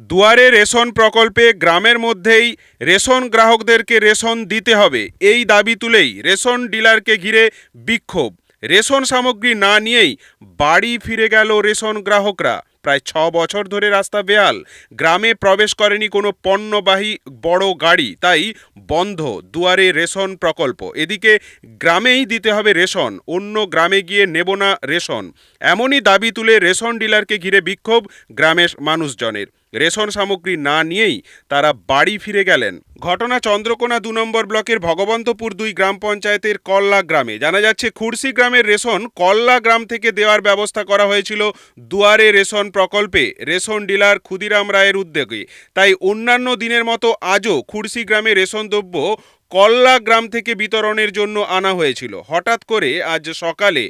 দুয়ারে রেশন প্রকল্পে গ্রামের মধ্যেই রেশন গ্রাহকদেরকে রেশন দিতে হবে। এই দাবি তুলেই রেশন ডিলারকে ঘিরে বিক্ষোভ। রেশন সামগ্রী না নিয়েই বাড়ি ফিরে গেল রেশন গ্রাহকরা। প্রায় ছ বছর ধরে রাস্তা বেয়াল গ্রামে প্রবেশ করেনি কোনো পণ্যবাহী বড় গাড়ি, তাই বন্ধ, দুয়ারে রেশন প্রকল্প। এদিকে গ্রামেই দিতে হবে রেশন, অন্য গ্রামে গিয়ে নেব না রেশন। এমনই দাবি তুলে রেশন ডিলারকে ঘিরে বিক্ষোভ গ্রামের মানুষজনের। রেশন সামগ্রী না নিয়েই তারা বাড়ি ফিরে গেলেন। ঘটনা চন্দ্রকোনা দু নম্বর ব্লকের ভগবন্তপুর দুই গ্রাম পঞ্চায়েতের কল্লা গ্রামে। জানা যাচ্ছে খুরসি গ্রামের রেশন কল্লা গ্রাম থেকে দেওয়ার ব্যবস্থা করা হয়েছিল দুয়ারে রেশন প্রকল্পে, রেশন ডিলার ক্ষুদিরাম রায়ের উদ্যোগে। তাই অন্যান্য দিনের মতো আজও খুরসি গ্রামে রেশন দ্রব্য কল্লা গ্রাম থেকে বিতরণের জন্য আনা হয়েছিল। হঠাৎ করে আজ সকালে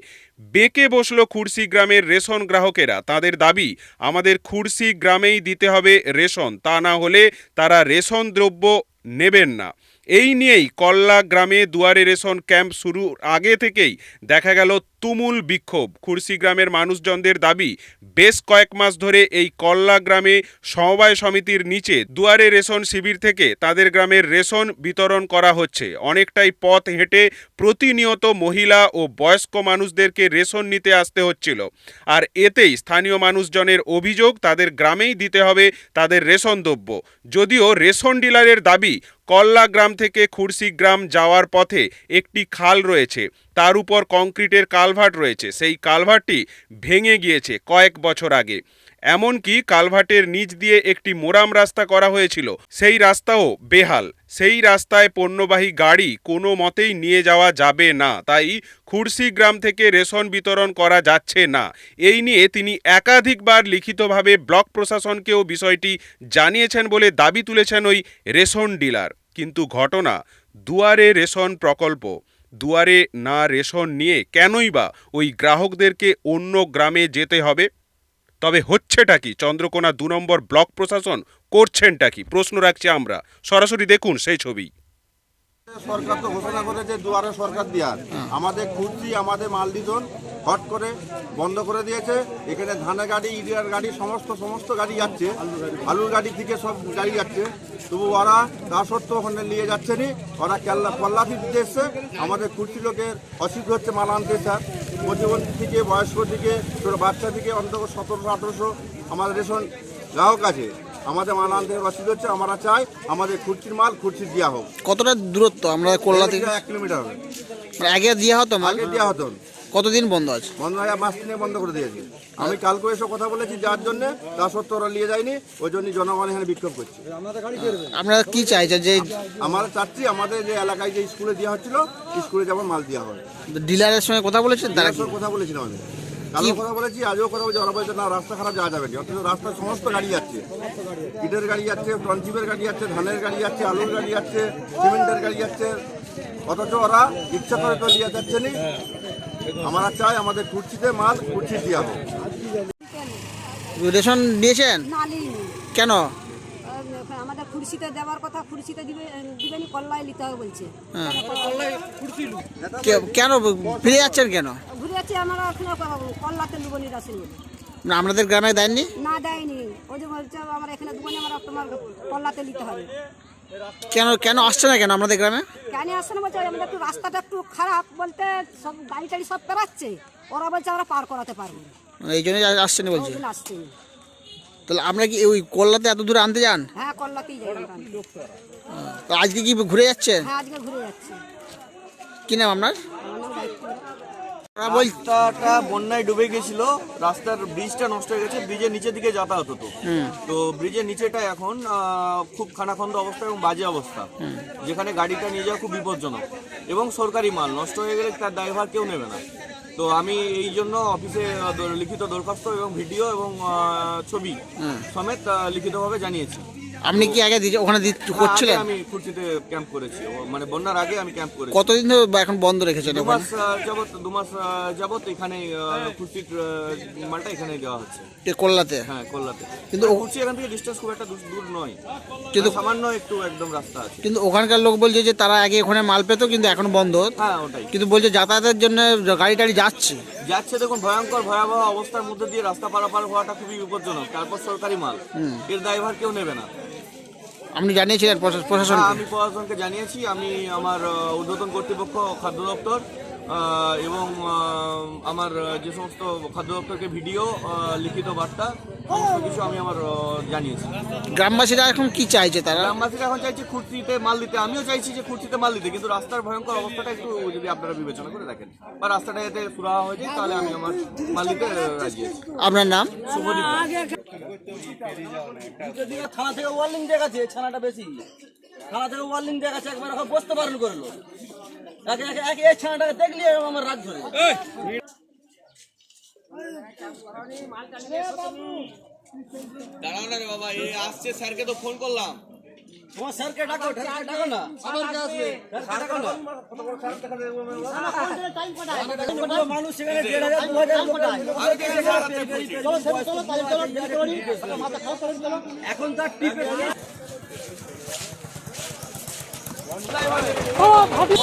বেঁকে বসল খুরসি গ্রামের রেশন গ্রাহকেরা। তাদের দাবি, আমাদের খুরসি গ্রামেই দিতে হবে রেশন। তা না হলে তারা রেশন দ্রব্য নেবেন না। এই নিয়েই কল্লা গ্রামে দুয়ারে রেশন ক্যাম্প শুরুর আগে থেকেই দেখা গেল তুমুল বিক্ষোভ। খুরসি গ্রামের মানুষজনদের দাবি, বেশ কয়েক মাস ধরে এই কল্লা গ্রামে সমবায় সমিতির নিচে দুয়ারে রেশন শিবির থেকে তাদের গ্রামের রেশন বিতরণ করা হচ্ছে। অনেকটাই পথ হেঁটে প্রতিনিয়ত মহিলা ও বয়স্ক মানুষদেরকে রেশন নিতে আসতে হচ্ছিল। আর এতেই স্থানীয় মানুষজনের অভিযোগ, তাদের গ্রামেই দিতে হবে তাদের রেশন দ্রব্য। যদিও রেশন ডিলারের দাবি, কল্লা গ্রাম থেকে খুরসি গ্রাম যাওয়ার পথে একটি খাল রয়েছে। তার উপর কংক্রিটের কালভার্ট রয়েছে। সেই কালভার্টটি ভেঙে গিয়েছে কয়েক বছর আগে। এমনকি কালভার্টের নিচ দিয়ে একটি মোরাম রাস্তা করা হয়েছিল। সেই রাস্তাও বেহাল। সেই রাস্তায় পণ্যবাহী গাড়ি কোনো মতেই নিয়ে যাওয়া যাবে না। তাই খুরসি গ্রাম থেকে রেশন বিতরণ করা যাচ্ছে না। এই নিয়ে তিনি একাধিকবার লিখিতভাবে ব্লক প্রশাসনকেও বিষয়টি জানিয়েছেন বলে দাবি তুলেছেন ওই রেশন ডিলার। কিন্তু ঘটনা দুয়ারে রেশন প্রকল্প দুয়ারে না রেশন নিয়ে কেনই বা ওই গ্রাহকদেরকে অন্য গ্রামে যেতে হবে? তবে হচ্ছেটা কি? চন্দ্রকোনা দু নম্বর ব্লক প্রশাসন করছেনটা কি? প্রশ্ন রাখছি আমরা। সরাসরি দেখুন সেই ছবি। সরকার তো ঘোষণা করেছে দুয়ারে সরকার দেওয়ার। আমাদের খুঁজছি আমাদের মাল দিতন। হট করে বন্ধ করে দিয়েছে। এখানে ধানের গাড়ি ইডিয়ার গাড়ি সমস্ত সমস্ত গাড়ি যাচ্ছে। আলুর গাড়ি থেকে সব গাড়ি যাচ্ছে। তবু ওরা তা সত্ত্বেও ওখানে নিয়ে যাচ্ছে নি। ওরা কেল্লা পল্লাথি দিতে এসছে। আমাদের খুঁজছি লোকের অসুবিধা হচ্ছে মাল আনতে স্যার। প্রতিবন্ধী থেকে বয়স্ক থেকে ছোটো বাচ্চা থেকে অন্তত সতেরোশো আঠেরোশো আমাদের রেশন গ্রাহক আছে। আমাদের মাল আনতে অসুবিধা হচ্ছে আমরা চাই আমাদের খুরচির মাল খুরচি দেওয়া হোক। কতটা দূরত্ব? আমরা কল্লা থেকে এক কিলোমিটার হবে। মানে আগে দেওয়া হতো মাল? আগে দেওয়া হতো। কতদিন বন্ধ আছে? বন্ধ হয়ে মাস তিনে বন্ধ করে দিয়েছে। আমি কালকে এসে কথা বলেছি যার জন্য তা সত্ত্বেও ওরা নিয়ে যায়নি ওই জন্য জনগণ এখানে বিক্ষোভ করছে। আপনারা কি চাইছেন যে আমরা চাচ্ছি আমাদের যে এলাকায় যে স্কুলে দেওয়া হচ্ছিল স্কুলে যেমন মাল দেওয়া হয়। ডিলারের সঙ্গে কথা বলেছেন তারা কথা বলেছিলাম আমি কালকে কথা বলেছি আজও কথা বলছি ওরা বলছে না রাস্তা খারাপ যাওয়া যাবে না। অথচ রাস্তায় সমস্ত গাড়ি যাচ্ছে। ইটের গাড়ি যাচ্ছে টনচিপের গাড়ি যাচ্ছে ধানের গাড়ি যাচ্ছে আলুর গাড়ি যাচ্ছে সিমেন্টের গাড়ি যাচ্ছে। অথচ ওরা ইচ্ছা করে তো দিয়ে যাচ্ছে নি আমরা চাই আমাদের কুর্চিতে মাল কুর্চি দেওয়া হোক রেশন দিয়েছেন? কেন? আমাদের খুরশিতে দেওয়ার কথা খুরশিতে দিবে দিবেনি কল্লায় নিতে হবে বলছে। হ্যাঁ। কে- কেন ফিরে যাচ্ছেন কেন? ঘুরে যাচ্ছি আমরা এখানে কল্লাতে দুবনি রাসেন না আপনাদের গ্রামে দেয়নি না দেয়নি। ওই যে বলছে আমরা এখানে দুবনি আমরা তোমার কল্লাতে নিতে হবে। কেন কেন আসছে না কেন আমাদের গ্রামে? কেন আসছে না বলছে? আমাদের একটু রাস্তাটা একটু খারাপ বলতে সব গাড়ি টাড়ি সব পেরাচ্ছে। ওরা বলছে আমরা পার করাতে পারব না। এই জন্যই আসছে না বলছে? আসছে তাহলে আমরা কি ওই কল্লাতে এত দূরে আনতে যান? হ্যাঁ কল্লাতেই যাই আজকে কি ঘুরে যাচ্ছেন? হ্যাঁ আজকে ঘুরে যাচ্ছি। কি নাম আপনার? রাস্তাটা বন্যায় ডুবে গেছিল রাস্তার ব্রিজটা নষ্ট হয়ে গেছে ব্রিজের নিচের দিকে যাতায়াত হতো। তো ব্রিজের নিচেটা এখন খুব খানাখন্দ অবস্থা এবং বাজে অবস্থা। যেখানে গাড়িটা নিয়ে যাওয়া খুব বিপজ্জনক। এবং সরকারি মাল নষ্ট হয়ে গেলে তার ড্রাইভার কেউ নেবে না। তো আমি এই জন্য অফিসে লিখিত দরখাস্ত এবং ভিডিও এবং ছবি সমেত লিখিতভাবে জানিয়েছি। আপনি কি আগে দিতে- ওখানে দিতে- করছিলেন? আমি খুরচিতে ক্যাম্প করেছি। ও মানে বন্যার আগে আমি ক্যাম্প করেছি। কতদিন ধরে বা এখন বন্ধ রেখেছেন দু ওখানে? মাস আহ, যাবত দু মাস আহ, যাবত এখানে খুরচির মালটা এখানে দেওয়া হচ্ছে। এ কল্লাতে? হ্যাঁ কল্লাতে। কিন্তু কিন্তু ও- এখান থেকে ডিস্টেন্স খুব একটা দূর- দূর নয়। কিন্তু- সামান্য একটু একদম রাস্তা আছে। কিন্তু ওখানকার লোক বলছে যে তারা আগে ওখানে মাল পেতো কিন্তু এখন বন্ধ। হ্যাঁ ওটাই। কিন্তু বলছে যাতায়াতের জন্য গাড়ি টাড়ি যাচ্ছে। যাচ্ছে দেখুন ভয়ঙ্কর ভয়াবহ অবস্থার মধ্যে দিয়ে রাস্তা পারাপার হওয়াটা খুবই বিপজ্জনক। তারপর সরকারি মাল। এর দায়ভার কেউ নেবে না। আপনি জানিয়েছিলেন প্রশাসন আমি প্রশাসনকে জানিয়েছি, আমি আমার উদ্বোধন কর্তৃপক্ষ খাদ্য দপ্তর এবং আমার যে সমস্ত খাদ্য দপ্তরকে ভিডিও লিখিত বার্তা সমস্ত কিছু আমি আমার জানিয়েছি। গ্রামবাসীরা এখন কি চাইছে তারা? গ্রামবাসীরা এখন চাইছে খুঁড়তিতে মাল দিতে। আমিও চাইছি যে খুঁড়তিতে মাল দিতে কিন্তু রাস্তার ভয়ঙ্কর অবস্থাটা একটু যদি আপনারা বিবেচনা করে দেখেন বা রাস্তাটা যাতে সুরাহা হয়ে যায় তাহলে আমি আমার মাল দিতে রাজি আছি। আপনার নাম? শুভদীপ থানা থেকে ওয়ার্নিং দেখাচ্ছে ছানাটা বেশি। থানা থেকে ওয়ার্নিং দেখাচ্ছে একবার এখন বসতে পারেন করল। একে একে একে এই ছানাটাকে দেখলি আমার রাগ ধরে। দাঁড়াও না রে বাবা এই আসছে স্যারকে তো ফোন করলাম। তোমার স্যারকে ডাকো ডাকো না। স্যারকে ডাকো না। মানুষ সেখানে দেড় হাজার দু হাজার লোক আছে। এখন তার টিপে ও ভাবি।